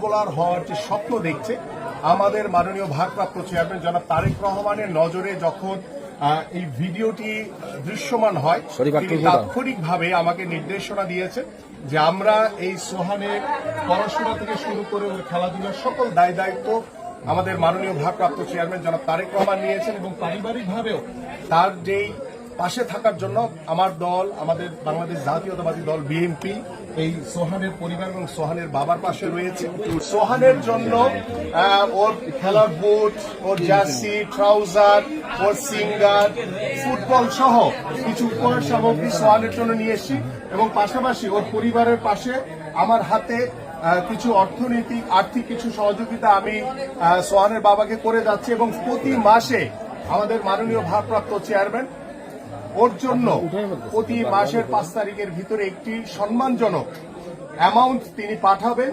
Footballer হওয়ার যে স্বপ্ন দেখছে আমাদের মাননীয় ভারপ্রাপ্ত চেয়ারম্যান জনাব তারেক রহমানের নজরে যখন এই ভিডিওটি দৃশ্যমান হয় তাৎক্ষণিকভাবে আমাকে নির্দেশনা দিয়েছে যে আমরা এই সোহানের পড়াশোনা থেকে শুরু করে খেলাধুলার সকল দায় দায়িত্ব আমাদের মাননীয় ভারপ্রাপ্ত চেয়ারম্যান জনাব তারেক রহমান নিয়েছেন এবং পারিবারিকভাবেও তার যেই পাশে থাকার জন্য আমার দল, আমাদের বাংলাদেশ জাতীয়তাবাদী দল বিএনপি এই সোহানের পরিবার এবং সোহানের বাবার পাশে রয়েছে। সোহানের জন্য ওর খেলার বুট ওর জার্সি ট্রাউজার ওর সিঙ্গার ফুটবল সহ কিছু উপহার সামগ্রী সোহানের জন্য নিয়ে এসেছি এবং পাশাপাশি ওর পরিবারের পাশে আমার হাতে কিছু অর্থনৈতিক, আর্থিক কিছু সহযোগিতা আমি সোহানের বাবাকে করে যাচ্ছি এবং প্রতি মাসে আমাদের মাননীয় ভারপ্রাপ্ত চেয়ারম্যান ওর জন্য প্রতি মাসের পাঁচ তারিখের ভিতরে একটি সম্মানজনক অ্যামাউন্ট তিনি পাঠাবেন।